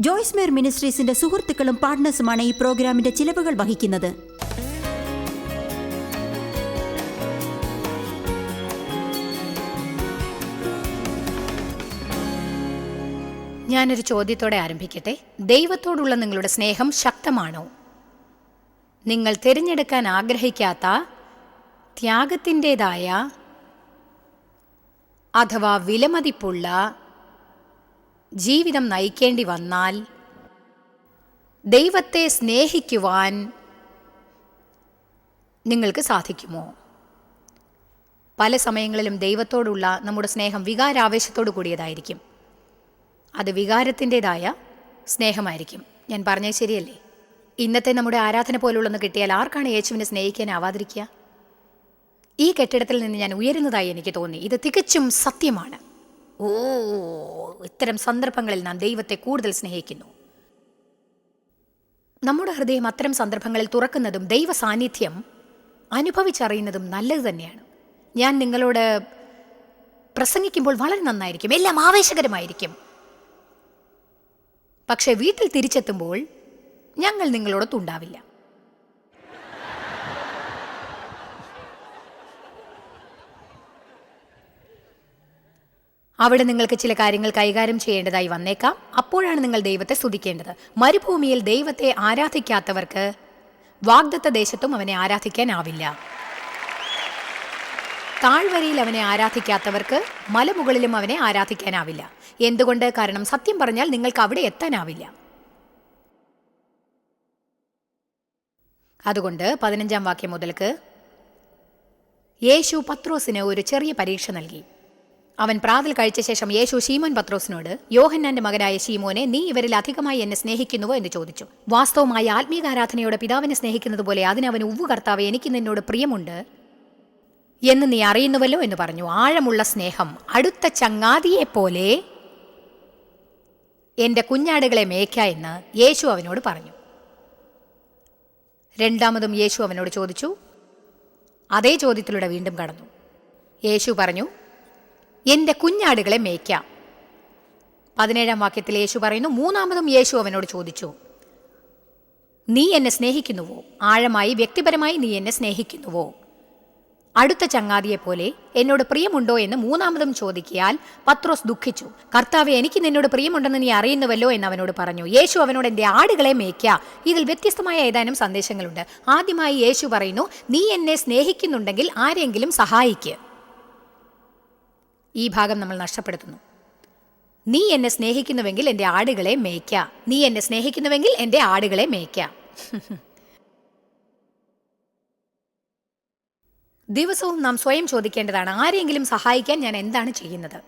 ജോയ്സ് മേർ മിനിസ്ട്രീസിന്റെ സുഹൃത്തുക്കളും പാർട്ട്നേഴ്സുമാണ് ഈ പ്രോഗ്രാമിന്റെ ചിലവുകൾ വഹിക്കുന്നത്. ഞാനൊരു ചോദ്യത്തോടെ ആരംഭിക്കട്ടെ? ദൈവത്തോടുള്ള നിങ്ങളുടെ സ്നേഹം ശക്തമാണോ? നിങ്ങൾ തിരഞ്ഞെടുക്കാൻ ആഗ്രഹിക്കാത്ത ത്യാഗത്തിന്റെതായ അഥവാ വിലമതിപ്പുള്ള ജീവിതം നയിക്കേണ്ടി വന്നാൽ ദൈവത്തെ സ്നേഹിക്കുവാൻ നിങ്ങൾക്ക് സാധിക്കുമോ? പല സമയങ്ങളിലും ദൈവത്തോടുള്ള നമ്മുടെ സ്നേഹം വികാരാവേശത്തോടു കൂടിയതായിരിക്കും. അത് വികാരത്തിന്റെതായ സ്നേഹമായിരിക്കും. ഞാൻ പറഞ്ഞത് ശരിയല്ലേ? ഇന്നത്തെ നമ്മുടെ ആരാധന പോലുള്ളൊന്ന് കിട്ടിയാൽ ആർക്കാണ് യേശുവിനെ സ്നേഹിക്കാനാവാതിരിക്കുക? ഈ കെട്ടിടത്തിൽ നിന്ന് ഞാൻ ഉയരുന്നതായി എനിക്ക് തോന്നി. ഇത് തികച്ചും സത്യമാണ്. ഓ ഇത്തരം സന്ദർഭങ്ങളിൽ നാം ദൈവത്തെ കൂടുതൽ സ്നേഹിക്കുന്നു. നമ്മുടെ ഹൃദയം അത്തരം സന്ദർഭങ്ങളിൽ തുറക്കുന്നതും ദൈവ സാന്നിധ്യം അനുഭവിച്ചറിയുന്നതും നല്ലത് തന്നെയാണ്. ഞാൻ നിങ്ങളോട് പ്രസംഗിക്കുമ്പോൾ വളരെ നന്നായിരിക്കും എല്ലാം ആവേശകരമായിരിക്കും. പക്ഷേ വീട്ടിൽ തിരിച്ചെത്തുമ്പോൾ ഞങ്ങൾ നിങ്ങളോടൊത്തുണ്ടാവില്ല. അവിടെ നിങ്ങൾക്ക് ചില കാര്യങ്ങൾ കൈകാര്യം ചെയ്യേണ്ടതായി വന്നേക്കാം. അപ്പോഴാണ് നിങ്ങൾ ദൈവത്തെ സ്തുതിക്കേണ്ടത്. മരുഭൂമിയിൽ ദൈവത്തെ ആരാധിക്കാത്തവർക്ക് വാഗ്ദത്ത ദേശത്തും അവനെ ആരാധിക്കാനാവില്ല. താഴ്വരയിൽ അവനെ ആരാധിക്കാത്തവർക്ക് മലമുകളിലും അവനെ ആരാധിക്കാനാവില്ല. എന്തുകൊണ്ട്? കാരണം സത്യം പറഞ്ഞാൽ നിങ്ങൾക്ക് അവിടെ എത്താനാവില്ല. അതുകൊണ്ട് പതിനഞ്ചാം വാക്യം മുതൽക്ക് യേശു പത്രോസിന് ഒരു ചെറിയ പരീക്ഷ നൽകി. അവൻ പ്രാതൽ കഴിച്ച ശേഷം യേശു ശീമോൻ പത്രോസിനോട് യോഹന്നാന്റെ മകനായ ശീമോനെ നീ ഇവരിൽ അധികമായി എന്നെ സ്നേഹിക്കുന്നുവോ എന്ന് ചോദിച്ചു. വാസ്തവമായ ആത്മീകാരാധനയോടെ പിതാവിനെ സ്നേഹിക്കുന്നത് പോലെ അതിനവൻ ഉവ്വു കർത്താവ് എനിക്ക് നിന്നോട് പ്രിയമുണ്ട് എന്ന് നീ അറിയുന്നുവല്ലോ എന്ന് പറഞ്ഞു. ആഴമുള്ള സ്നേഹം അടുത്ത ചങ്ങാതിയെ പോലെ എന്റെ കുഞ്ഞാടുകളെ മേയ്ക്ക എന്ന് യേശു അവനോട് പറഞ്ഞു. രണ്ടാമതും യേശു അവനോട് ചോദിച്ചു. അതേ ചോദ്യത്തിലൂടെ വീണ്ടും കടന്നു. യേശു പറഞ്ഞു എന്റെ കുഞ്ഞാടുകളെ മേയ്ക്കാം. പതിനേഴാം വാക്യത്തിൽ യേശു പറയുന്നു മൂന്നാമതും യേശു അവനോട് ചോദിച്ചു നീ എന്നെ സ്നേഹിക്കുന്നുവോ? ആഴമായി വ്യക്തിപരമായി നീ എന്നെ സ്നേഹിക്കുന്നുവോ? അടുത്ത ചങ്ങാതിയെപ്പോലെ എന്നോട് പ്രിയമുണ്ടോ എന്ന് മൂന്നാമതും ചോദിക്കിയാൽ പത്രോസ് ദുഃഖിച്ചു കർത്താവ് എനിക്ക് നിന്നോട് പ്രിയമുണ്ടെന്ന് നീ അറിയുന്നുവല്ലോ എന്ന് അവനോട് പറഞ്ഞു. യേശു അവനോട് എന്റെ ആടുകളെ മേയ്ക്ക. ഇതിൽ വ്യത്യസ്തമായ ഏതാനും സന്ദേശങ്ങളുണ്ട്. ആദ്യമായി യേശു പറയുന്നു നീ എന്നെ സ്നേഹിക്കുന്നുണ്ടെങ്കിൽ ആരെങ്കിലും സഹായിക്ക്. ഈ ഭാഗം നമ്മൾ നഷ്ടപ്പെടുത്തുന്നു. നീ എന്നെ സ്നേഹിക്കുന്നുവെങ്കിൽ എന്റെ ആടുകളെ മേയ്ക്ക. നീ എന്നെ സ്നേഹിക്കുന്നുവെങ്കിൽ എന്റെ ആടുകളെ മേയ്ക്ക. ദിവസവും നാം സ്വയം ചോദിക്കേണ്ടതാണ് ആരെങ്കിലും സഹായിക്കാൻ ഞാൻ എന്താണ് ചെയ്യുന്നത്?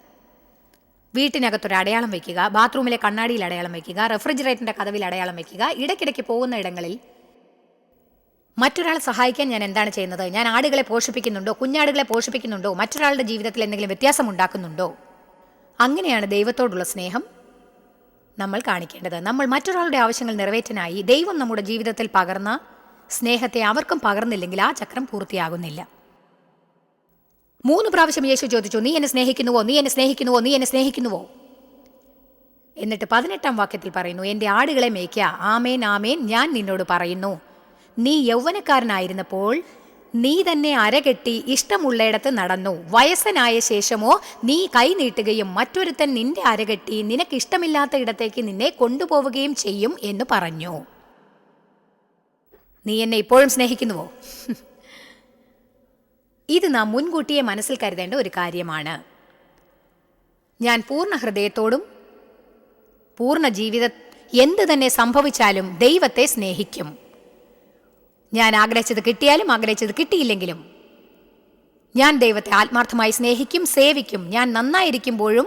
വീട്ടിനകത്തൊരു അടയാളം വയ്ക്കുക ബാത്റൂമിലെ കണ്ണാടിയിൽ അടയാളം വയ്ക്കുക റെഫ്രിജറേറ്ററിന്റെ കഥവിൽ അടയാളം വയ്ക്കുക ഇടയ്ക്കിടയ്ക്ക് പോകുന്ന ഇടങ്ങളിൽ മറ്റൊരാളെ സഹായിക്കാൻ ഞാൻ എന്താണ് ചെയ്യുന്നത്? ഞാൻ ആടുകളെ പോഷിപ്പിക്കുന്നുണ്ടോ? കുഞ്ഞാടുകളെ പോഷിപ്പിക്കുന്നുണ്ടോ? മറ്റൊരാളുടെ ജീവിതത്തിൽ എന്തെങ്കിലും വ്യത്യാസം ഉണ്ടാക്കുന്നുണ്ടോ? അങ്ങനെയാണ് ദൈവത്തോടുള്ള സ്നേഹം നമ്മൾ കാണിക്കേണ്ടത്. നമ്മൾ മറ്റൊരാളുടെ ആവശ്യങ്ങൾ നിറവേറ്റാനായി ദൈവം നമ്മുടെ ജീവിതത്തിൽ പകർന്ന സ്നേഹത്തെ അവർക്കും പകർന്നില്ലെങ്കിൽ ആ ചക്രം പൂർത്തിയാകുന്നില്ല. മൂന്ന് പ്രാവശ്യം യേശു ചോദിച്ചു നീ എന്നെ സ്നേഹിക്കുന്നുവോ? നീ എന്നെ സ്നേഹിക്കുന്നുവോ? നീ എന്നെ സ്നേഹിക്കുന്നുവോ? എന്നിട്ട് പതിനെട്ടാം വാക്യത്തിൽ പറയുന്നു എന്റെ ആടുകളെ മേയ്ക്ക. ആമേൻ ആമേൻ. ഞാൻ നിന്നോട് പറയുന്നു. നീ യൗവനക്കാരനായിരുന്നപ്പോൾ നീ തന്നെ അരകെട്ടി ഇഷ്ടമുള്ളയിടത്ത് നടന്നു. വയസ്സനായ ശേഷമോ നീ കൈ നീട്ടുകയും മറ്റൊരുത്തൻ നിന്റെ അരകെട്ടി നിനക്ക് ഇഷ്ടമില്ലാത്ത ഇടത്തേക്ക് നിന്നെ കൊണ്ടുപോവുകയും ചെയ്യും എന്ന് പറഞ്ഞു. നീ എന്നെ ഇപ്പോഴും സ്നേഹിക്കുന്നുവോ? ഇത് നാം മുൻകൂട്ടിയെ മനസ്സിൽ കരുതേണ്ട ഒരു കാര്യമാണ്. ഞാൻ പൂർണ ഹൃദയത്തോടും പൂർണ ജീവിത എന്ത് തന്നെ സംഭവിച്ചാലും ദൈവത്തെ സ്നേഹിക്കും. ഞാൻ ആഗ്രഹിച്ചത് കിട്ടിയാലും ആഗ്രഹിച്ചത് കിട്ടിയില്ലെങ്കിലും ഞാൻ ദൈവത്തെ ആത്മാർത്ഥമായി സ്നേഹിക്കും സേവിക്കും. ഞാൻ നന്നായിരിക്കുമ്പോഴും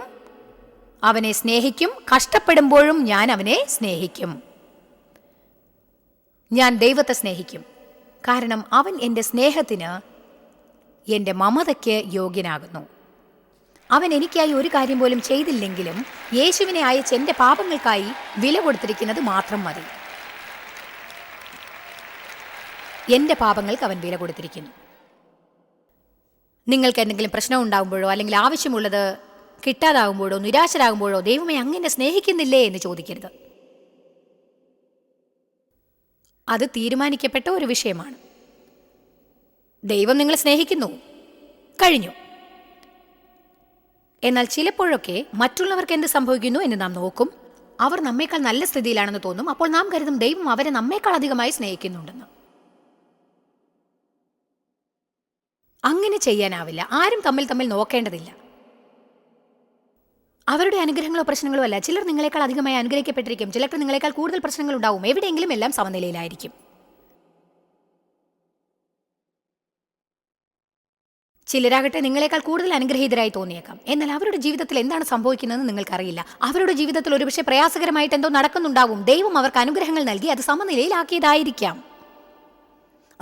അവനെ സ്നേഹിക്കും. കഷ്ടപ്പെടുമ്പോഴും ഞാൻ അവനെ സ്നേഹിക്കും. ഞാൻ ദൈവത്തെ സ്നേഹിക്കും. കാരണം അവൻ എന്റെ സ്നേഹത്തിന് എന്റെ മമതയ്ക്ക് യോഗ്യനാകുന്നു. അവൻ എനിക്കായി ഒരു കാര്യം പോലും ചെയ്തില്ലെങ്കിലും യേശുവിനെ അയച്ച് എന്റെ പാപങ്ങൾക്കായി വില കൊടുത്തിരിക്കുന്നത് മാത്രം മതി. എന്റെ പാപങ്ങൾക്ക് അവൻ വില കൊടുത്തിരിക്കുന്നു. നിങ്ങൾക്ക് എന്തെങ്കിലും പ്രശ്നം ഉണ്ടാകുമ്പോഴോ അല്ലെങ്കിൽ ആവശ്യമുള്ളത് കിട്ടാതാകുമ്പോഴോ നിരാശരാകുമ്പോഴോ ദൈവമേ അങ്ങനെ സ്നേഹിക്കുന്നില്ലേ എന്ന് ചോദിക്കരുത്. അത് തീരുമാനിക്കപ്പെട്ട ഒരു വിഷയമാണ്. ദൈവം നിങ്ങളെ സ്നേഹിക്കുന്നു. കഴിഞ്ഞു. എന്നാൽ ചിലപ്പോഴൊക്കെ മറ്റുള്ളവർക്ക് എന്ത് സംഭവിക്കുന്നു എന്ന് നാം നോക്കും. അവർ നമ്മേക്കാൾ നല്ല സ്ഥിതിയിലാണെന്ന് തോന്നും. അപ്പോൾ നാം കരുതും ദൈവം അവരെ നമ്മേക്കാൾ അധികമായി സ്നേഹിക്കുന്നുണ്ടെന്ന്. അങ്ങനെ ചെയ്യാനാവില്ല. ആരും തമ്മിൽ തമ്മിൽ നോക്കേണ്ടതില്ല. അവരുടെ അനുഗ്രഹങ്ങളോ പ്രശ്നങ്ങളോ അല്ല. ചിലർ നിങ്ങളെക്കാൾ അധികമായി അനുഗ്രഹിക്കപ്പെട്ടിരിക്കും. ചിലർക്ക് നിങ്ങളെക്കാൾ കൂടുതൽ പ്രശ്നങ്ങൾ ഉണ്ടാവും എവിടെയെങ്കിലും എല്ലാം സമനിലയിലായിരിക്കും. ചിലരാകട്ടെ നിങ്ങളെക്കാൾ കൂടുതൽ അനുഗ്രഹീതരായി തോന്നിയേക്കാം. എന്നാൽ അവരുടെ ജീവിതത്തിൽ എന്താണ് സംഭവിക്കുന്നതെന്ന് നിങ്ങൾക്കറിയില്ല. അവരുടെ ജീവിതത്തിൽ ഒരുപക്ഷെ പ്രയാസകരമായിട്ട് എന്തോ നടക്കുന്നുണ്ടാവും. ദൈവം അവർക്ക് അനുഗ്രഹങ്ങൾ നൽകി അത് സമനിലയിലാക്കിയതായിരിക്കാം.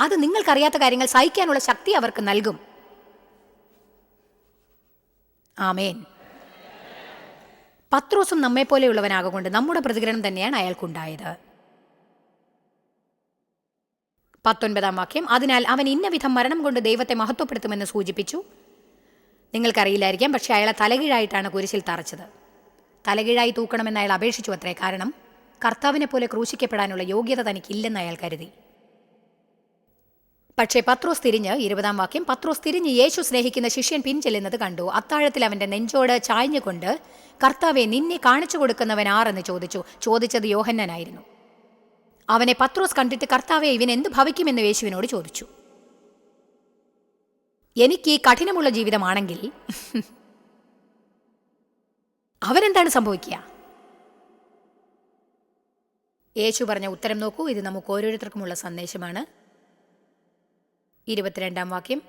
അത് നിങ്ങൾക്കറിയാത്ത കാര്യങ്ങൾ സഹിക്കാനുള്ള ശക്തി അവർക്ക് നൽകും. ആമേൻ. പത്രോസും നമ്മെപ്പോലെയുള്ളവനാകൊണ്ട് നമ്മുടെ പ്രതികരണം തന്നെയാണ് അയാൾക്കുണ്ടായത്. പത്തൊൻപതാം വാക്യം അതിനാൽ അവൻ ഇന്ന വിധം മരണം കൊണ്ട് ദൈവത്തെ മഹത്വപ്പെടുത്തുമെന്ന് സൂചിപ്പിച്ചു. നിങ്ങൾക്കറിയില്ലായിരിക്കാം പക്ഷേ അയാളെ തലകീഴായിട്ടാണ് കുരിശിൽ തറച്ചത്. തലകീഴായി തൂക്കണമെന്ന് അയാൾ അപേക്ഷിച്ചു അത്രേ. കാരണം കർത്താവിനെ പോലെ ക്രൂശിക്കപ്പെടാനുള്ള യോഗ്യത തനിക്കില്ലെന്ന് അയാൾ കരുതി. പക്ഷേ പത്രോസ് തിരിഞ്ഞ് ഇരുപതാം വാക്യം പത്രോസ് തിരിഞ്ഞ് യേശു സ്നേഹിക്കുന്ന ശിഷ്യൻ പിൻചെല്ലുന്നത് കണ്ടു. അത്താഴത്തിൽ അവന്റെ നെഞ്ചോട് ചായ്ഞ്ഞുകൊണ്ട് കർത്താവെ നിന്നെ കാണിച്ചു കൊടുക്കുന്നവൻ ആരെന്ന് ചോദിച്ചു. ചോദിച്ചത് യോഹന്നനായിരുന്നു. അവനെ പത്രോസ് കണ്ടിട്ട് കർത്താവെ ഇവൻ എന്ത് ഭവിക്കുമെന്ന് യേശുവിനോട് ചോദിച്ചു. എനിക്ക് ഈ കഠിനമുള്ള ജീവിതമാണെങ്കിൽ അവനെന്താണ് സംഭവിക്കുക? യേശു പറഞ്ഞ ഉത്തരം നോക്കൂ. ഇത് നമുക്ക് ഓരോരുത്തർക്കുമുള്ള സന്ദേശമാണ്. ഇരുപത്തിരണ്ടാം വാക്യം.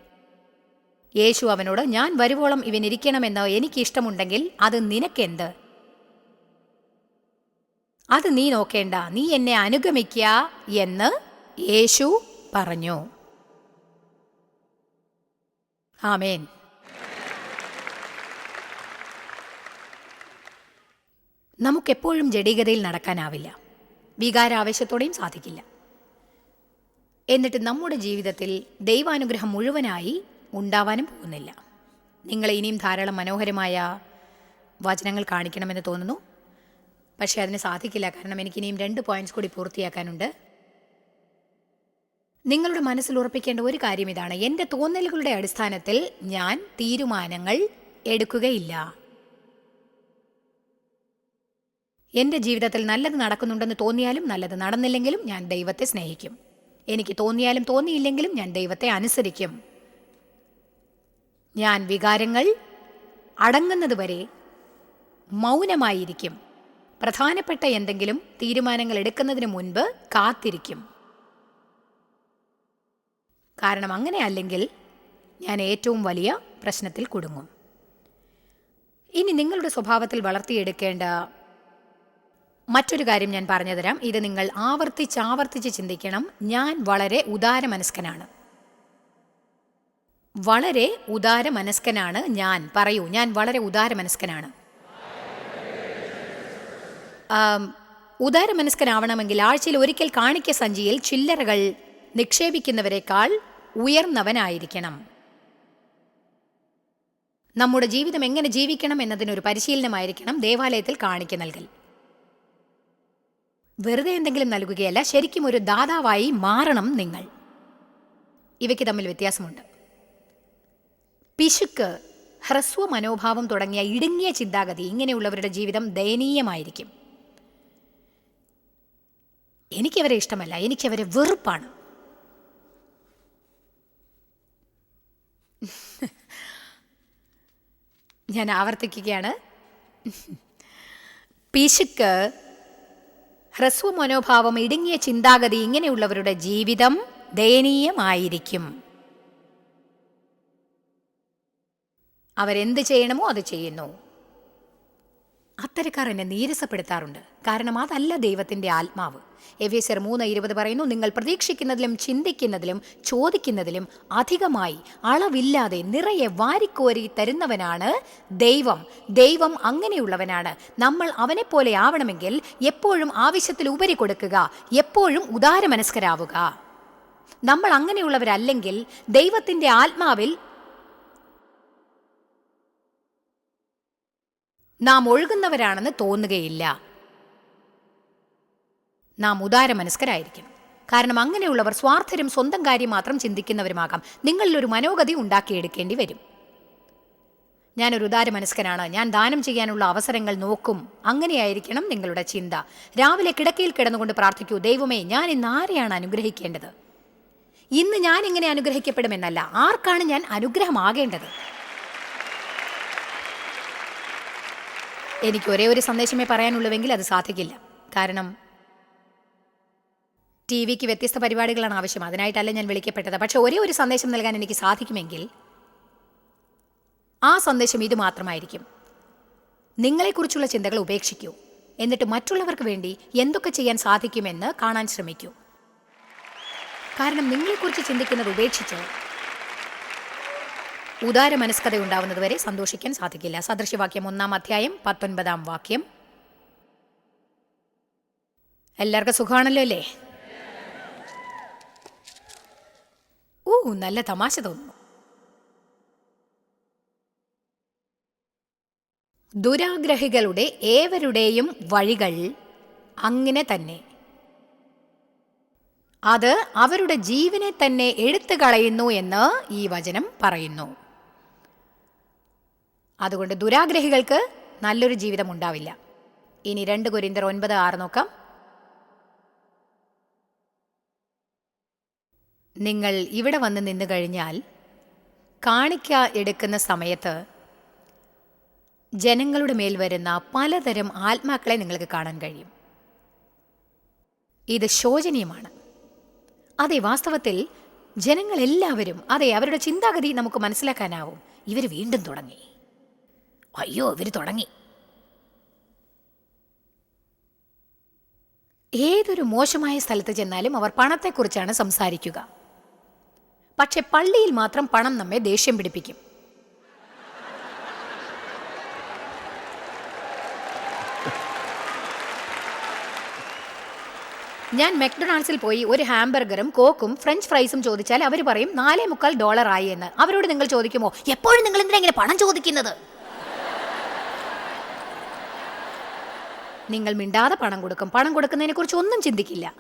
യേശു അവനോട് ഞാൻ വരുവോളം ഇവൻ ഇരിക്കണമെന്ന് എനിക്ക് ഇഷ്ടമുണ്ടെങ്കിൽ അത് നിനക്കെന്ത്? അത് നീ നോക്കേണ്ട നീ എന്നെ അനുഗമിക്കുക എന്ന് യേശു പറഞ്ഞു. ആമേൻ. നമുക്കെപ്പോഴും ജഡികതയിൽ നടക്കാനാവില്ല. വികാരാവേശത്തോടെയും സാധിക്കില്ല. എന്നിട്ട് നമ്മുടെ ജീവിതത്തിൽ ദൈവാനുഗ്രഹം മുഴുവനായി ഉണ്ടാവാനും പോകുന്നില്ല. നിങ്ങളെ ഇനിയും ധാരാളം മനോഹരമായ വചനങ്ങൾ കാണിക്കണമെന്ന് തോന്നുന്നു. പക്ഷേ അതിന് സാധിക്കില്ല. കാരണം എനിക്കിനിയും രണ്ട് പോയിന്റ്സ് കൂടി പൂർത്തിയാക്കാനുണ്ട്. നിങ്ങളുടെ മനസ്സിൽ ഉറപ്പിക്കേണ്ട ഒരു കാര്യം ഇതാണ്. എന്റെ തോന്നലുകളുടെ അടിസ്ഥാനത്തിൽ ഞാൻ തീരുമാനങ്ങൾ എടുക്കുകയില്ല. എന്റെ ജീവിതത്തിൽ നല്ലത് നടക്കുന്നുണ്ടെന്ന് തോന്നിയാലും നല്ലത് നടന്നില്ലെങ്കിലും ഞാൻ ദൈവത്തെ സ്നേഹിക്കും. എനിക്ക് തോന്നിയാലും തോന്നിയില്ലെങ്കിലും ഞാൻ ദൈവത്തെ അനുസരിക്കും. ഞാൻ വികാരങ്ങൾ അടങ്ങുന്നത് വരെ മൗനമായിരിക്കും. പ്രധാനപ്പെട്ട എന്തെങ്കിലും തീരുമാനങ്ങൾ എടുക്കുന്നതിന് മുൻപ് കാത്തിരിക്കും. കാരണം അങ്ങനെ അല്ലെങ്കിൽ ഞാൻ ഏറ്റവും വലിയ പ്രശ്നത്തിൽ കുടുങ്ങും. ഇനി നിങ്ങളുടെ സ്വഭാവത്തിൽ വളർത്തിയെടുക്കേണ്ട മറ്റൊരു കാര്യം ഞാൻ പറഞ്ഞുതരാം. ഇത് നിങ്ങൾ ആവർത്തിച്ച് ആവർത്തിച്ച് ചിന്തിക്കണം. ഞാൻ വളരെ ഉദാരമനസ്കനാണ്. വളരെ ഉദാരമനസ്കനാണ് ഞാൻ. പറയൂ ഞാൻ വളരെ ഉദാരമനസ്കനാണ്. ഉദാരമനസ്കനാവണമെങ്കിൽ ആഴ്ചയിൽ ഒരിക്കൽ കാണിക്ക സഞ്ചിയിൽ ചില്ലറകൾ നിക്ഷേപിക്കുന്നവരെക്കാൾ ഉയർന്നവനായിരിക്കണം. നമ്മുടെ ജീവിതം എങ്ങനെ ജീവിക്കണം എന്നതിനൊരു പരിശീലനമായിരിക്കണം ദേവാലയത്തിൽ കാണിക്ക നൽകൽ. വെറുതെ എന്തെങ്കിലും നൽകുകയല്ല ശരിക്കും ഒരു ദാതാവായി മാറണം നിങ്ങൾ. ഇവയ്ക്ക് തമ്മിൽ വ്യത്യാസമുണ്ട്. പിശുക്ക് ഹ്രസ്വ മനോഭാവം തുടങ്ങിയ ഇടുങ്ങിയ ചിന്താഗതി ഇങ്ങനെയുള്ളവരുടെ ജീവിതം ദയനീയമായിരിക്കും. എനിക്കവരെ ഇഷ്ടമല്ല എനിക്കവരെ വെറുപ്പാണ്. ഞാൻ ആവർത്തിക്കുകയാണ്. പിശുക്ക് ഹ്രസ്വ മനോഭാവം ഇടുങ്ങിയ ചിന്താഗതി ഇങ്ങനെയുള്ളവരുടെ ജീവിതം ദയനീയമായിരിക്കും. അവരെന്ത് ചെയ്യണമോ അത് ചെയ്യുന്നു. അത്തരക്കാർ എന്നെ നീരസപ്പെടുത്താറുണ്ട്. കാരണം അതല്ല ദൈവത്തിന്റെ ആത്മാവ്. എവേസർ മൂന്ന് ഇരുപത് പറയുന്നു നിങ്ങൾ പ്രതീക്ഷിക്കുന്നതിലും ചിന്തിക്കുന്നതിലും ചോദിക്കുന്നതിലും അധികമായി അളവില്ലാതെ നിറയെ വാരിക്കോരി തരുന്നവനാണ് ദൈവം. ദൈവം അങ്ങനെയുള്ളവനാണ്. നമ്മൾ അവനെപ്പോലെ ആവണമെങ്കിൽ എപ്പോഴും ആവശ്യത്തിൽ ഉപരി കൊടുക്കുക എപ്പോഴും ഉദാരമനസ്കരാവുക. നമ്മൾ അങ്ങനെയുള്ളവരല്ലെങ്കിൽ ദൈവത്തിന്റെ ആത്മാവിൽ നാം ഒഴുകുന്നവരാണെന്ന് തോന്നുകയില്ല. നാം ഉദാരമനസ്കരായിരിക്കണം. കാരണം അങ്ങനെയുള്ളവർ സ്വാർത്ഥരും സ്വന്തം കാര്യം മാത്രം ചിന്തിക്കുന്നവരുമാകാം. നിങ്ങളിൽ ഒരു മനോഗതി ഉണ്ടാക്കിയെടുക്കേണ്ടി വരും. ഞാനൊരു ഉദാര മനസ്കനാണ് ഞാൻ ദാനം ചെയ്യാനുള്ള അവസരങ്ങൾ നോക്കും. അങ്ങനെയായിരിക്കണം നിങ്ങളുടെ ചിന്ത. രാവിലെ കിടക്കയിൽ കിടന്നുകൊണ്ട് പ്രാർത്ഥിക്കൂ ദൈവമേ ഞാൻ ഇന്ന് ആരെയാണ് അനുഗ്രഹിക്കേണ്ടത്? ഇന്ന് ഞാൻ ഇങ്ങനെ അനുഗ്രഹിക്കപ്പെടുമെന്നല്ല ആർക്കാണ് ഞാൻ അനുഗ്രഹമാകേണ്ടത്? എനിക്ക് ഒരേ ഒരു സന്ദേശമേ പറയാനുള്ളൂവെങ്കിൽ അത് സാധിക്കില്ല. കാരണം ടി വിക്ക് വ്യത്യസ്ത പരിപാടികളാണ് ആവശ്യം. അതിനായിട്ടല്ല ഞാൻ വിളിക്കപ്പെട്ടത്. പക്ഷെ ഒരേ ഒരു സന്ദേശം നൽകാൻ എനിക്ക് സാധിക്കുമെങ്കിൽ ആ സന്ദേശം ഇത് മാത്രമായിരിക്കും. നിങ്ങളെക്കുറിച്ചുള്ള ചിന്തകൾ ഉപേക്ഷിക്കൂ. എന്നിട്ട് മറ്റുള്ളവർക്ക് വേണ്ടി എന്തൊക്കെ ചെയ്യാൻ സാധിക്കുമെന്ന് കാണാൻ ശ്രമിക്കൂ. കാരണം നിങ്ങളെക്കുറിച്ച് ചിന്തിക്കുന്നത് ഉപേക്ഷിച്ച് ഉദാര മനസ്കത ഉണ്ടാവുന്നതുവരെ സന്തോഷിക്കാൻ സാധിക്കില്ല. സദൃശ്യവാക്യം ഒന്നാം അധ്യായം പത്തൊൻപതാം വാക്യം. എല്ലാവർക്കും സുഖമാണല്ലോ അല്ലേ? ഓ നല്ല തമാശ തോന്നുന്നു. ദുരാഗ്രഹികളുടെ ഏവരുടെയും വഴികൾ അങ്ങനെ തന്നെ. അത് അവരുടെ ജീവനെ തന്നെ എടുത്തു കളയുന്നു എന്ന് ഈ വചനം പറയുന്നു. അതുകൊണ്ട് ദുരാഗ്രഹികൾക്ക് നല്ലൊരു ജീവിതം ഉണ്ടാവില്ല. ഇനി രണ്ട് കുരിന്തർ ഒൻപത് ആറ് നോക്കാം. നിങ്ങൾ ഇവിടെ വന്ന് നിന്നു കഴിഞ്ഞാൽ കാണിക്ക എടുക്കുന്ന സമയത്ത് ജനങ്ങളുടെ മേൽ വരുന്ന പലതരം ആത്മാക്കളെ നിങ്ങൾക്ക് കാണാൻ കഴിയും. ഇത് ശോചനീയമാണ്. അതെ വാസ്തവത്തിൽ ജനങ്ങളെല്ലാവരും അതെ അവരുടെ ചിന്താഗതി നമുക്ക് മനസ്സിലാക്കാനാവും. ഇവർ വീണ്ടും തുടങ്ങി. അയ്യോ ഇവർ തുടങ്ങി. ഏതൊരു മോശമായ സ്ഥലത്ത് ചെന്നാലും അവർ പണത്തെക്കുറിച്ചാണ് സംസാരിക്കുക. പക്ഷെ പള്ളിയിൽ മാത്രം പണം നമ്മെ ദേഷ്യം പിടിപ്പിക്കും. ഞാൻ മെക്ഡൊണാൾഡ്സിൽ പോയി ഒരു ഹാംബർഗറും കോക്കും ഫ്രഞ്ച് ഫ്രൈസും ചോദിച്ചാൽ അവർ പറയും നാലേ മുക്കാൽ ഡോളർ ആയി എന്ന്. അവരോട് നിങ്ങൾ ചോദിക്കുമോ എപ്പോഴും നിങ്ങൾ എന്തിനാ ഇങ്ങനെ പണം ചോദിക്കുന്നത്? നിങ്ങൾ മിണ്ടാതെ പണം കൊടുക്കും. പണം കൊടുക്കുന്നതിനെ കുറിച്ച് ഒന്നും ചിന്തിക്കില്ല.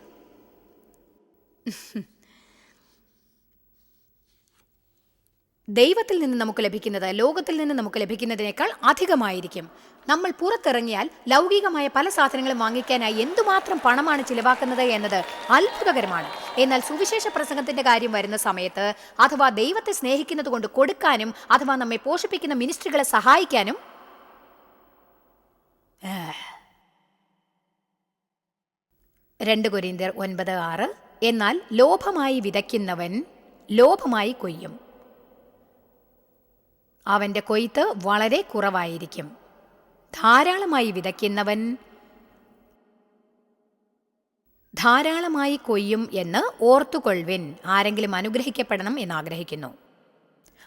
ദൈവത്തിൽ നിന്ന് നമുക്ക് ലഭിക്കുന്നത് ലോകത്തിൽ നിന്ന് നമുക്ക് ലഭിക്കുന്നതിനേക്കാൾ അധികമായിരിക്കും. നമ്മൾ പുറത്തിറങ്ങിയാൽ ലൗകികമായ പല സാധനങ്ങളും വാങ്ങിക്കാനായി എന്തുമാത്രം പണമാണ് ചിലവാക്കുന്നത് എന്നത് അത്ഭുതകരമാണ്. എന്നാൽ സുവിശേഷ പ്രസംഗത്തിന്റെ കാര്യം വരുന്ന സമയത്ത് അഥവാ ദൈവത്തെ സ്നേഹിക്കുന്നത് കൊണ്ട് കൊടുക്കാനും അഥവാ നമ്മെ പോഷിപ്പിക്കുന്ന മിനിസ്ട്രികളെ സഹായിക്കാനും. രണ്ട് കൊരിന്തിയർ ഒൻപത് ആറ്. എന്നാൽ ലോഭമായി വിതയ്ക്കുന്നവൻ ലോഭമായി കൊയ്യും. അവന്റെ കൊയ്ത്ത് വളരെ കുറവായിരിക്കും. ധാരാളമായി വിതയ്ക്കുന്നവൻ ധാരാളമായി കൊയ്യും എന്ന് ഓർത്തുകൊള്ളുവിൻ. ആരെങ്കിലും അനുഗ്രഹിക്കപ്പെടണം എന്ന് ആഗ്രഹിക്കുന്നു.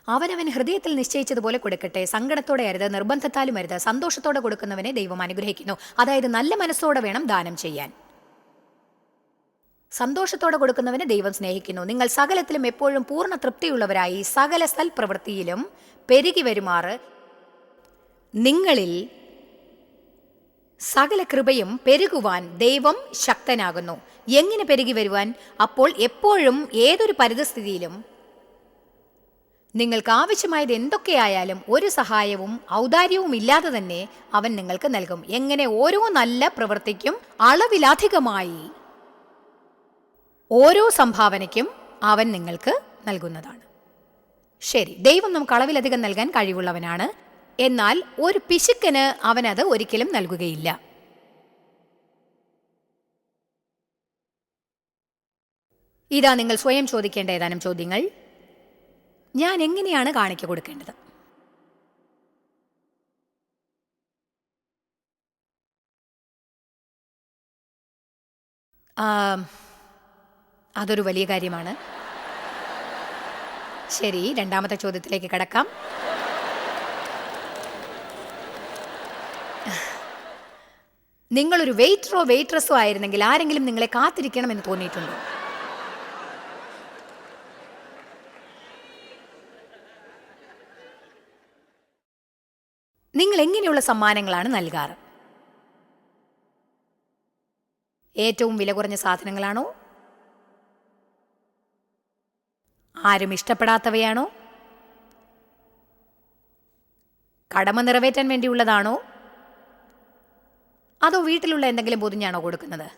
അവനവൻ ഹൃദയത്തിൽ നിശ്ചയിച്ചതുപോലെ കൊടുക്കട്ടെ. സങ്കടത്തോടെ അരുത് നിർബന്ധത്താലും അരുത് സന്തോഷത്തോടെ കൊടുക്കുന്നവനെ ദൈവം അനുഗ്രഹിക്കുന്നു. അതായത് നല്ല മനസ്സോടെ വേണം ദാനം ചെയ്യാൻ. സന്തോഷത്തോടെ കൊടുക്കുന്നവനെ ദൈവം സ്നേഹിക്കുന്നു. നിങ്ങൾ സകലത്തിലും എപ്പോഴും പൂർണ തൃപ്തിയുള്ളവരായി സകല സൽപ്രവൃത്തിയിലും പെരുകി വരുമാറ്. നിങ്ങളിൽ സകല കൃപയും പെരുകുവാൻ ദൈവം ശക്തനാകുന്നു. എങ്ങനെ പെരുകി വരുവാൻ? അപ്പോൾ എപ്പോഴും ഏതൊരു പരിതസ്ഥിതിയിലും നിങ്ങൾക്ക് ആവശ്യമായത് എന്തൊക്കെയായാലും ഒരു സഹായവും ഔദാര്യവും ഇല്ലാതെ തന്നെ അവൻ നിങ്ങൾക്ക് നൽകും. എങ്ങനെ ഓരോ നല്ല പ്രവൃത്തിക്കും അളവിലധികമായി ഓരോ സംഭാവനയ്ക്കും അവൻ നിങ്ങൾക്ക് നൽകുന്നതാണ്. ശരി ദൈവം നമുക്ക് അളവിലധികം നൽകാൻ കഴിവുള്ളവനാണ്. എന്നാൽ ഒരു പിശുക്കന് അവനത് ഒരിക്കലും നൽകുകയില്ല. ഇതാ നിങ്ങൾ സ്വയം ചോദിക്കേണ്ട ഏതാനും ചോദ്യങ്ങൾ. ഞാൻ എങ്ങനെയാണ് കാണിക്ക കൊടുക്കേണ്ടത്? ആ, അതൊരു വലിയ കാര്യമാണ്. ശരി രണ്ടാമത്തെ ചോദ്യത്തിലേക്ക് കടക്കാം. നിങ്ങളൊരു വെയിറ്ററോ വെയിട്രസോ ആയിരുന്നെങ്കിൽ ആരെങ്കിലും നിങ്ങളെ കാത്തിരിക്കണമെന്ന് തോന്നിയിട്ടുണ്ടോ? നിങ്ങൾ എങ്ങനെയുള്ള സമ്മാനങ്ങളാണ് നൽകാറ്? ഏറ്റവും വില കുറഞ്ഞ സാധനങ്ങളാണോ? ആരും ഇഷ്ടപ്പെടാത്തവയാണോ? കടമ നിറവേറ്റാൻ വേണ്ടിയുള്ളതാണോ? അതോ വീട്ടിലുള്ള എന്തെങ്കിലും പൊതിഞ്ഞാണോ കൊടുക്കുന്നത്?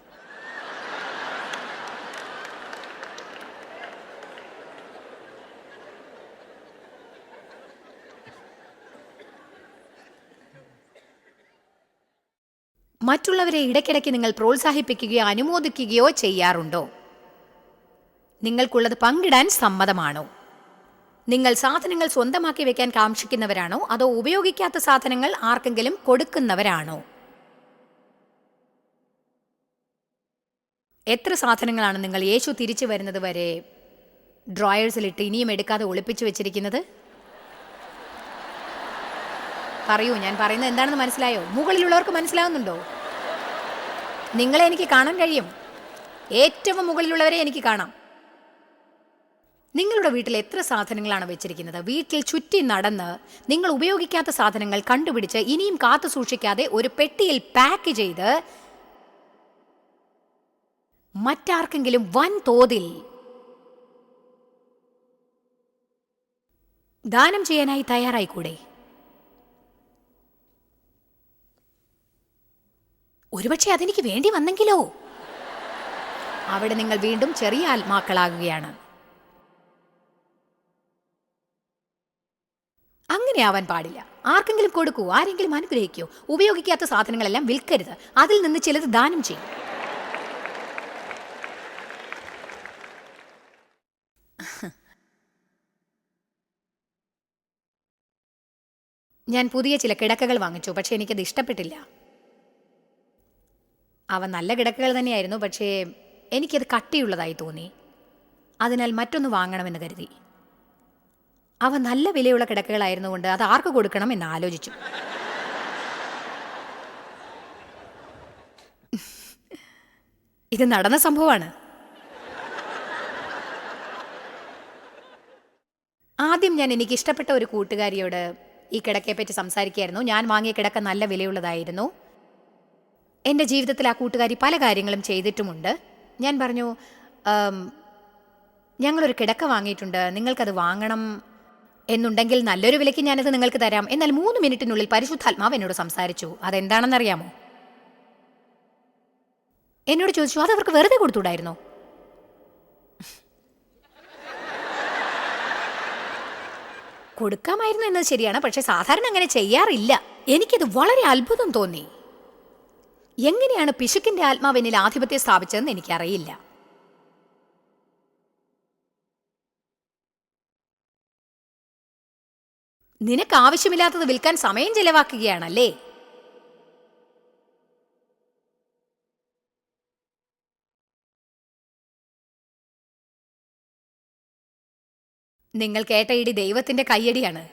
മറ്റുള്ളവരെ ഇടയ്ക്കിടയ്ക്ക് നിങ്ങൾ പ്രോത്സാഹിപ്പിക്കുകയോ അനുമോദിക്കുകയോ ചെയ്യാറുണ്ടോ? നിങ്ങൾക്കുള്ളത് പങ്കിടാൻ സമ്മതമാണോ? നിങ്ങൾ സാധനങ്ങൾ സ്വന്തമാക്കി വെക്കാൻ കാക്ഷിക്കുന്നവരാണോ? അതോ ഉപയോഗിക്കാത്ത സാധനങ്ങൾ ആർക്കെങ്കിലും കൊടുക്കുന്നവരാണോ? എത്ര സാധനങ്ങളാണ് നിങ്ങൾ യേശു തിരിച്ചു വരുന്നത് വരെ ഡ്രോയേഴ്സിലിട്ട് ഇനിയും എടുക്കാതെ ഒളിപ്പിച്ചു വെച്ചിരിക്കുന്നത്? പറയൂ ഞാൻ പറയുന്നത് എന്താണെന്ന് മനസ്സിലായോ? മുകളിലുള്ളവർക്ക് മനസ്സിലാവുന്നുണ്ടോ? നിങ്ങളെ എനിക്ക് കാണാൻ കഴിയും. ഏറ്റവും മുകളിലുള്ളവരെ എനിക്ക് കാണാം. നിങ്ങളുടെ വീട്ടിൽ എത്ര സാധനങ്ങളാണ് വെച്ചിരിക്കുന്നത്? വീട്ടിൽ ചുറ്റി നടന്ന് നിങ്ങൾ ഉപയോഗിക്കാത്ത സാധനങ്ങൾ കണ്ടുപിടിച്ച് ഇനിയും കാത്തു സൂക്ഷിക്കാതെ ഒരു പെട്ടിയിൽ പാക്ക് ചെയ്ത് മറ്റാർക്കെങ്കിലും വൻ തോതിൽ ദാനം ചെയ്യാനായി തയ്യാറായിക്കൂടെ? ഒരുപക്ഷെ അതെനിക്ക് വേണ്ടി വന്നെങ്കിലോ? അവിടെ നിങ്ങൾ വീണ്ടും ചെറിയ ആത്മാക്കളാകുകയാണ്. അങ്ങനെ ആവാൻ പാടില്ല. ആർക്കെങ്കിലും കൊടുക്കൂ ആരെങ്കിലും അനുഗ്രഹിക്കൂ. ഉപയോഗിക്കാത്ത സാധനങ്ങളെല്ലാം വിൽക്കരുത്. അതിൽ നിന്ന് ചിലത് ദാനം ചെയ്യും. ഞാൻ പുതിയ ചില കിടക്കകൾ വാങ്ങിച്ചു പക്ഷെ എനിക്കത് ഇഷ്ടപ്പെട്ടില്ല. അവ നല്ല കിടക്കകൾ തന്നെയായിരുന്നു പക്ഷേ എനിക്കത് കട്ടിയുള്ളതായി തോന്നി. അതിനാൽ മറ്റൊന്ന് വാങ്ങണമെന്ന് കരുതി. അവ നല്ല വിലയുള്ള കിടക്കകളായിരുന്നുകൊണ്ട് അത് ആർക്ക് കൊടുക്കണം എന്ന് ആലോചിച്ചു. ഇത് നടന്ന സംഭവമാണ്. ആദ്യം ഞാൻ എനിക്ക് ഇഷ്ടപ്പെട്ട ഒരു കൂട്ടുകാരിയോട് ഈ കിടക്കയെപ്പറ്റി സംസാരിക്കുകയായിരുന്നു. ഞാൻ വാങ്ങിയ കിടക്ക നല്ല വിലയുള്ളതായിരുന്നു. എന്റെ ജീവിതത്തിൽ ആ കൂട്ടുകാരി പല കാര്യങ്ങളും ചെയ്തിട്ടുമുണ്ട്. ഞാൻ പറഞ്ഞു "ആം, ഞങ്ങളൊരു കിടക്ക വാങ്ങിയിട്ടുണ്ട്. നിങ്ങൾക്കത് വാങ്ങണം എന്നുണ്ടെങ്കിൽ നല്ലൊരു വിലയ്ക്ക് ഞാനത് നിങ്ങൾക്ക് തരാം. എന്നാൽ മൂന്ന് മിനിറ്റിനുള്ളിൽ പരിശുദ്ധാത്മാവ് എന്നോട് സംസാരിച്ചു. അതെന്താണെന്നറിയാമോ? എന്നോട് ചോദിച്ചു അത് അവർക്ക് വെറുതെ കൊടുത്തുകൂടായിരുന്നോ? കൊടുക്കാമായിരുന്നു എന്നത് ശരിയാണ് പക്ഷെ സാധാരണ അങ്ങനെ ചെയ്യാറില്ല. എനിക്കത് വളരെ അത്ഭുതം തോന്നി. എങ്ങനെയാണ് പിശുക്കിന്റെ ആത്മാവ് എന്നിൽ ആധിപത്യം സ്ഥാപിച്ചതെന്ന് എനിക്കറിയില്ല. നിനക്ക് ആവശ്യമില്ലാത്തത് വിൽക്കാൻ സമയം ചെലവാക്കുകയാണല്ലേ? നിങ്ങൾ കേട്ട ഇടി ദൈവത്തിന്റെ കയ്യടിയാണ്.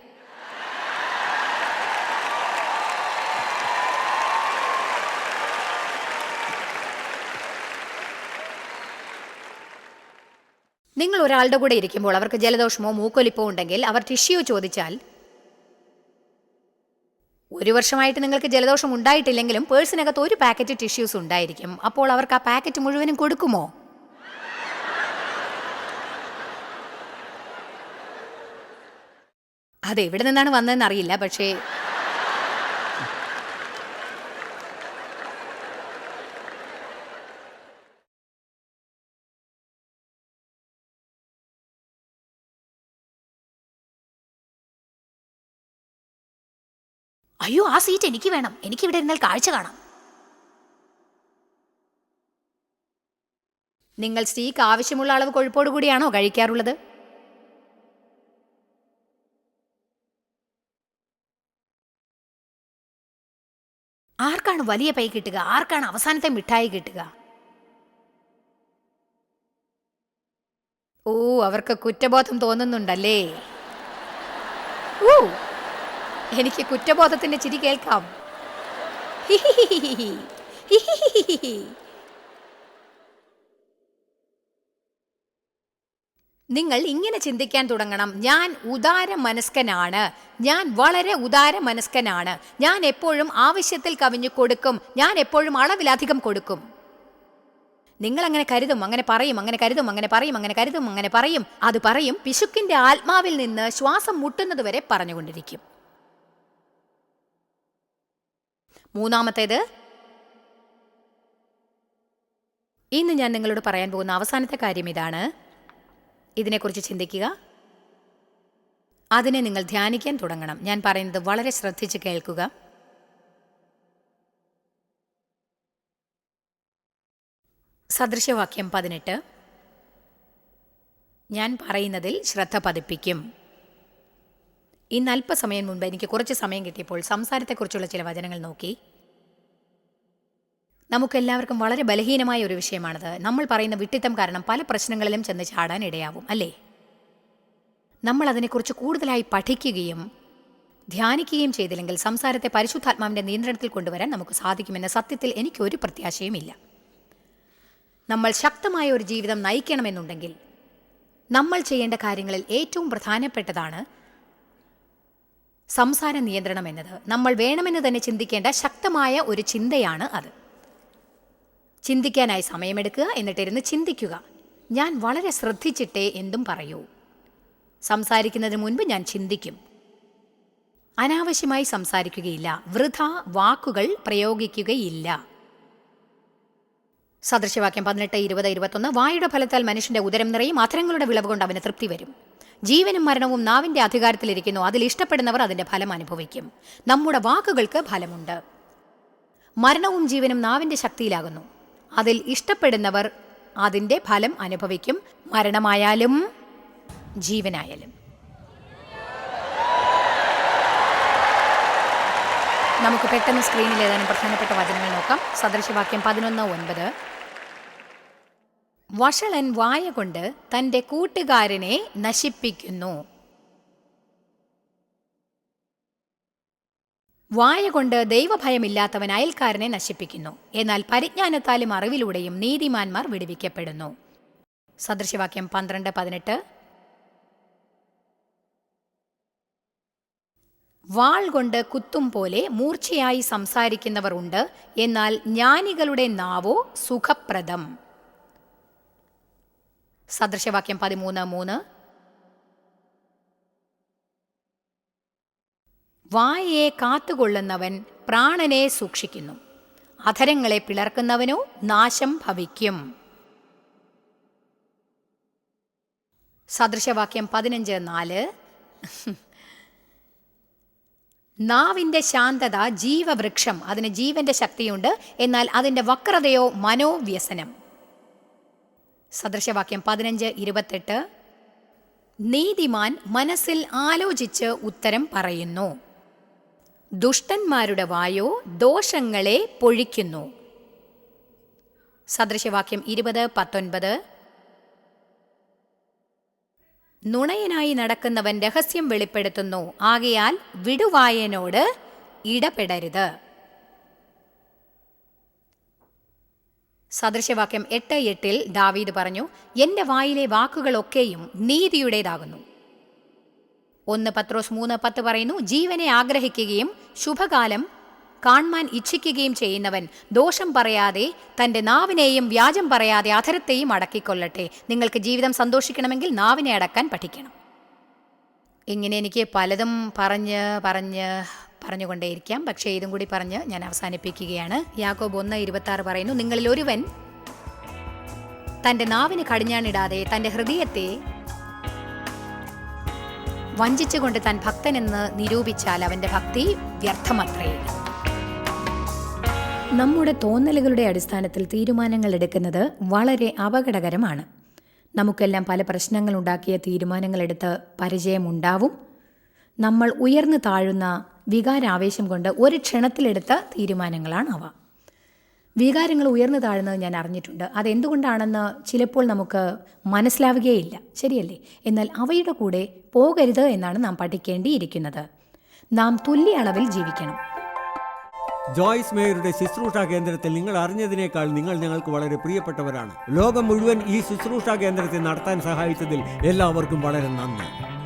നിങ്ങൾ ഒരാളുടെ കൂടെ ഇരിക്കുമ്പോൾ അവർക്ക് ജലദോഷമോ മൂക്കൊലിപ്പോ ഉണ്ടെങ്കിൽ അവർ ടിഷ്യൂ ചോദിച്ചാൽ ഒരു വർഷമായിട്ട് നിങ്ങൾക്ക് ജലദോഷം ഉണ്ടായിട്ടില്ലെങ്കിലും പേഴ്സിനകത്ത് ഒരു പാക്കറ്റ് ടിഷ്യൂസ് ഉണ്ടായിരിക്കും. അപ്പോൾ അവർക്ക് ആ പാക്കറ്റ് മുഴുവനും കൊടുക്കുമോ? അതെ എവിടെ നിന്നാണ് വന്നതെന്ന് അറിയില്ല പക്ഷേ അയ്യോ ആ സീറ്റ് എനിക്ക് വേണം. എനിക്ക് ഇവിടെ ഇരുന്നാൽ കാഴ്ച കാണാം. നിങ്ങൾ സ്റ്റീക്ക് ആവശ്യമുള്ള അളവ് കൊഴുപ്പോട് കൂടിയാണോ കഴിക്കാറുള്ളത്? ആർക്കാണ് വലിയ പൈ കിട്ടുക? ആർക്കാണ് അവസാനത്തെ മിഠായി കിട്ടുക? ഓ അവർക്ക് കുറ്റബോധം തോന്നുന്നുണ്ടല്ലേ? ഊ! എനിക്ക് കുറ്റബോധത്തിന്റെ ചിരി കേൾക്കാം. നിങ്ങൾ ഇങ്ങനെ ചിന്തിക്കാൻ തുടങ്ങണം. ഞാൻ ഉദാര മനസ്കനാണ് ഞാൻ വളരെ ഉദാര മനസ്കനാണ് ഞാൻ എപ്പോഴും ആവശ്യത്തിൽ കവിഞ്ഞു കൊടുക്കും. ഞാൻ എപ്പോഴും അളവിലധികം കൊടുക്കും. നിങ്ങൾ അങ്ങനെ കരുതും അങ്ങനെ പറയും അങ്ങനെ കരുതും അങ്ങനെ പറയും അങ്ങനെ കരുതും അങ്ങനെ പറയും. അത് പറയും. പിശുക്കിന്റെ ആത്മാവിൽ നിന്ന് ശ്വാസം മുട്ടുന്നതുവരെ പറഞ്ഞുകൊണ്ടിരിക്കും. മൂന്നാമത്തേത്? ഇന്ന് ഞാൻ നിങ്ങളോട് പറയാൻ പോകുന്ന അവസാനത്തെ കാര്യം ഇതാണ്. ഇതിനെക്കുറിച്ച് ചിന്തിക്കുക. അതിനെ നിങ്ങൾ ധ്യാനിക്കാൻ തുടങ്ങണം. ഞാൻ പറയുന്നത് വളരെ ശ്രദ്ധിച്ച് കേൾക്കുക. സദൃശവാക്യം പതിനെട്ട്. ഞാൻ പറയുന്നതിൽ ശ്രദ്ധ പതിപ്പിക്കും. ഇന്ന് അല്പസമയം മുൻപ് എനിക്ക് കുറച്ച് സമയം കിട്ടിയപ്പോൾ സംസാരത്തെക്കുറിച്ചുള്ള ചില വചനങ്ങൾ നോക്കി. നമുക്കെല്ലാവർക്കും വളരെ ബലഹീനമായ ഒരു വിഷയമാണത്. നമ്മൾ പറയുന്ന വിട്ടിത്തം കാരണം പല പ്രശ്നങ്ങളിലും ചെന്ന് ചാടാൻ ഇടയാവും അല്ലേ? നമ്മൾ അതിനെക്കുറിച്ച് കൂടുതലായി പഠിക്കുകയും ധ്യാനിക്കുകയും ചെയ്തില്ലെങ്കിൽ സംസാരത്തെ പരിശുദ്ധാത്മാവിന്റെ നിയന്ത്രണത്തിൽ കൊണ്ടുവരാൻ നമുക്ക് സാധിക്കുമെന്ന സത്യത്തിൽ എനിക്കൊരു പ്രത്യാശയുമില്ല. നമ്മൾ ശക്തമായ ഒരു ജീവിതം നയിക്കണമെന്നുണ്ടെങ്കിൽ നമ്മൾ ചെയ്യേണ്ട കാര്യങ്ങളിൽ ഏറ്റവും പ്രധാനപ്പെട്ടതാണ് സംസാര നിയന്ത്രണം എന്നത്. നമ്മൾ വേണമെന്ന് തന്നെ ചിന്തിക്കേണ്ട ശക്തമായ ഒരു ചിന്തയാണ് അത്. ചിന്തിക്കാനായി സമയമെടുക്കുക എന്നിട്ടിരുന്ന് ചിന്തിക്കുക. ഞാൻ വളരെ ശ്രദ്ധിച്ചിട്ടേ എന്തും പറയൂ. സംസാരിക്കുന്നതിന് മുൻപ് ഞാൻ ചിന്തിക്കും. അനാവശ്യമായി സംസാരിക്കുകയില്ല. വൃഥ വാക്കുകൾ പ്രയോഗിക്കുകയില്ല. സദൃശവാക്യം പതിനെട്ട് ഇരുപത് ഇരുപത്തൊന്ന്. വായുടെ ഫലത്താൽ മനുഷ്യന്റെ ഉദരം നിറയും അധരങ്ങളുടെ വിളവ് കൊണ്ട് അവന് തൃപ്തി വരും. ജീവനും മരണവും നാവിന്റെ അധികാരത്തിലിരിക്കുന്നു. അതിൽ ഇഷ്ടപ്പെടുന്നവർ അതിന്റെ ഫലം അനുഭവിക്കും. നമ്മുടെ വാക്കുകൾക്ക് ഫലമുണ്ട്. മരണവും ജീവനും നാവിന്റെ ശക്തിയിലാകുന്നു. അതിൽ ഇഷ്ടപ്പെടുന്നവർ അതിന്റെ ഫലം അനുഭവിക്കും. മരണമായാലും ജീവനായാലും. നമുക്ക് പെട്ടെന്ന് സ്ക്രീനിൽ ഏതാനും പ്രധാനപ്പെട്ട വചനങ്ങൾ നോക്കാം. സദൃശവാക്യം പതിനൊന്ന് ഒൻപത്. വഷളൻ വായ കൊണ്ട് തന്റെ കൂട്ടുകാരനെ നശിപ്പിക്കുന്നു. വായ കൊണ്ട് ദൈവഭയമില്ലാത്തവൻ അയൽക്കാരനെ നശിപ്പിക്കുന്നു. എന്നാൽ പരിജ്ഞാനത്താലും അറിവിലൂടെയും നീതിമാന്മാർ വിടുവിക്കപ്പെടുന്നു. സദൃശവാക്യം പന്ത്രണ്ട് പതിനെട്ട്. വാൾ കൊണ്ട് കുത്തും പോലെ മൂർച്ചയായി സംസാരിക്കുന്നവർ ഉണ്ട്. എന്നാൽ ജ്ഞാനികളുടെ നാവോ സുഖപ്രദം. സദൃശവാക്യം പതിമൂന്ന് മൂന്ന്. വായയെ കാത്തുകൊള്ളുന്നവൻ പ്രാണനെ സൂക്ഷിക്കുന്നു. അധരങ്ങളെ പിളർക്കുന്നവനോ നാശം ഭവിക്കും. സദൃശവാക്യം പതിനഞ്ച് നാല്. നാവിന്റെ ശാന്തത ജീവവൃക്ഷം അതിന് ജീവന്റെ ശക്തിയുണ്ട്. എന്നാൽ അതിന്റെ വക്രതയോ മനോവ്യസനം. സദൃശവാക്യം പതിനഞ്ച് ഇരുപത്തെട്ട്. നീതിമാൻ മനസ്സിൽ ആലോചിച്ച് ഉത്തരം പറയുന്നു. ദുഷ്ടന്മാരുടെ വായോ ദോഷങ്ങളെ പൊഴിക്കുന്നു. സദൃശവാക്യം ഇരുപത് പത്തൊൻപത്. നുണയനായി നടക്കുന്നവൻ രഹസ്യം വെളിപ്പെടുത്തുന്നു. ആകയാൽ വിടുവായനോട് ഇടപെടരുത്. സദൃശവാക്യം എട്ട് എട്ടിൽ ദാവീദ് പറഞ്ഞു എന്റെ വായിലെ വാക്കുകളൊക്കെയും നീതിയുടേതാകുന്നു. ഒന്ന് പത്രോസ് മൂന്ന് പത്ത് പറയുന്നു ജീവനെ ആഗ്രഹിക്കുകയും ശുഭകാലം കാണാൻ ഇച്ഛിക്കുകയും ചെയ്യുന്നവൻ ദോഷം പറയാതെ തന്റെ നാവിനെയും വ്യാജം പറയാതെ അധരത്തെയും അടക്കിക്കൊള്ളട്ടെ. നിങ്ങൾക്ക് ജീവിതം സന്തോഷിക്കണമെങ്കിൽ നാവിനെ അടക്കാൻ പഠിക്കണം. ഇങ്ങനെ എനിക്ക് പലതും പറഞ്ഞ് പറഞ്ഞ് പറഞ്ഞുകൊണ്ടേയിരിക്കാം. പക്ഷേ ഇതും കൂടി പറഞ്ഞ് ഞാൻ അവസാനിപ്പിക്കുകയാണ്. യാക്കോബ് ഒന്ന് ഇരുപത്തി ആറ് പറയുന്നു നിങ്ങളിൽ ഒരുവൻ തന്റെ നാവിന് കടിഞ്ഞാണിടാതെ തന്റെ ഹൃദയത്തെ വഞ്ചിച്ചുകൊണ്ട് താൻ ഭക്തനെന്ന് നിരൂപിച്ചാൽ അവന്റെ ഭക്തി വ്യർത്ഥമത്രേ. നമ്മുടെ തോന്നലുകളുടെ അടിസ്ഥാനത്തിൽ തീരുമാനങ്ങൾ എടുക്കുന്നത് വളരെ അപകടകരമാണ്. നമുക്കെല്ലാം പല പ്രശ്നങ്ങൾ ഉണ്ടാക്കിയ തീരുമാനങ്ങളെടുത്ത് പരിചയമുണ്ടാവും. നമ്മൾ ഉയർന്നു താഴുന്ന വികാരാവേശം കൊണ്ട് ഒരു ക്ഷണത്തിലെടുത്ത തീരുമാനങ്ങളാണ് അവ. വികാരങ്ങൾ ഉയർന്നു താഴ്ന്നത് ഞാൻ അറിഞ്ഞിട്ടുണ്ട്. അതെന്തുകൊണ്ടാണെന്ന് ചിലപ്പോൾ നമുക്ക് മനസ്സിലാവുകയില്ല. ശരിയല്ലേ? എന്നാൽ അവയുടെ കൂടെ പോകരുത് എന്നാണ് നാം പഠിക്കേണ്ടിയിരിക്കുന്നത്. നാം തുല്യ അളവിൽ ജീവിക്കണം. ജോയ്സ് മേയറുടെ ശുശ്രൂഷ കേന്ദ്രത്തിൽ നിങ്ങൾ അറിഞ്ഞതിനേക്കാൾ നിങ്ങൾ ഞങ്ങൾക്ക് വളരെ പ്രിയപ്പെട്ടവരാണ്. ലോകം മുഴുവൻ ഈ ശുശ്രൂഷ കേന്ദ്രത്തെ നടത്താൻ സഹായിച്ചതിൽ എല്ലാവർക്കും വളരെ നന്ദി.